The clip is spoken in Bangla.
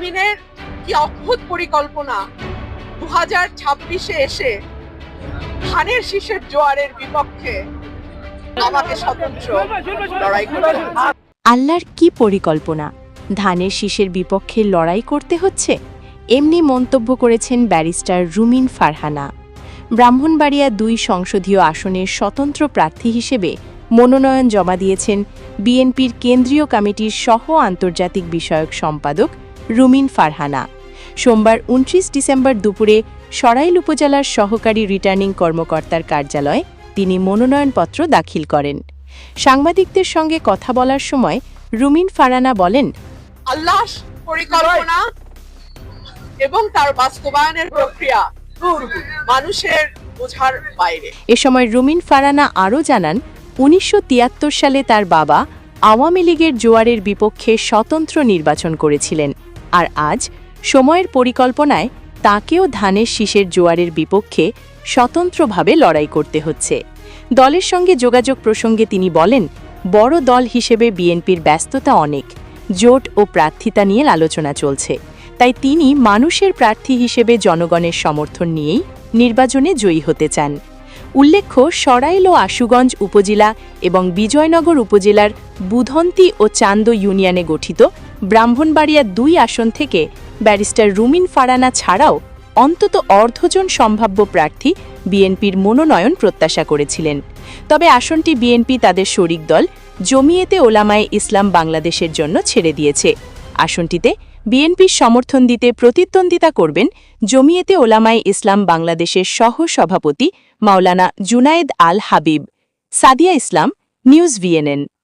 মিনের কি অদ্ভুত পরিকল্পনা। দু হাজার ছাব্বিশে এসে ধানের শীষের জোয়ারের বিপক্ষে আমাকে স্বতন্ত্র লড়াই করতে আল্লাহর কি পরিকল্পনা? ধানের শীষের বিপক্ষে লড়াই করতে হচ্ছে? এমনি মন্তব্য করেছেন ব্যারিস্টার রুমিন ফারহানা। ব্রাহ্মণবাড়িয়া দুই সংসদীয় আসনের স্বতন্ত্র প্রার্থী হিসেবে মনোনয়ন জমা দিয়েছেন বিএনপির কেন্দ্রীয় কমিটির সহ আন্তর্জাতিক বিষয়ক সম্পাদক রুমিন ফারহানা। সোমবার উনত্রিশ ডিসেম্বর দুপুরে সরাইল উপজেলার সহকারী রিটার্নিং কর্মকর্তার কার্যালয়ে তিনি মনোনয়নপত্র দাখিল করেন। সাংবাদিকদের সঙ্গে কথা বলার সময় রুমিন ফারানা বলেন আল্লাহ পরিকল্পনা এবং তার বাস্তবায়নের প্রক্রিয়া মানুষের বোঝার বাইরে। এ সময় রুমিন ফারানা আরও জানান উনিশশো তিয়াত্তর সালে তার বাবা আওয়ামী লীগের জোয়ারের বিপক্ষে স্বতন্ত্র নির্বাচন করেছিলেন। আর আজ সময়ের পরিকল্পনায় তাকেও ধানের শীষের জোয়ারের বিপক্ষে স্বতন্ত্রভাবে লড়াই করতে হচ্ছে। দলের সঙ্গে যোগাযোগ প্রসঙ্গে তিনি বলেন, বড় দল হিসেবে বিএনপির ব্যস্ততা অনেক, জোট ও প্রার্থিতা নিয়ে আলোচনা চলছে। তাই তিনি মানুষের প্রার্থী হিসেবে জনগণের সমর্থন নিয়েই নির্বাচনে জয়ী হতে চান। উল্লেখ্য, সরাইল ও আশুগঞ্জ উপজেলা এবং বিজয়নগর উপজেলার বুধন্তি ও চান্দ ইউনিয়নে গঠিত ব্রাহ্মণবাড়িয়া দুই আসন থেকে ব্যারিস্টার রুমিন ফারানা ছাড়াও অন্তত অর্ধজন সম্ভাব্য প্রার্থী বিএনপির মনোনয়ন প্রত্যাশা করেছিলেন। তবে আসনটি বিএনপি তাদের শরিক দল জমিয়েতে ওলামায়ে ইসলাম বাংলাদেশের জন্য ছেড়ে দিয়েছে। আসনটিতে বিএনপির সমর্থন দিতে প্রতিদ্বন্দ্বিতা করবেন জমিয়েতে ওলামায়ে ইসলাম বাংলাদেশের সহ সভাপতি Maulana Junaid Al Habib. Sadia Islam, news VNN.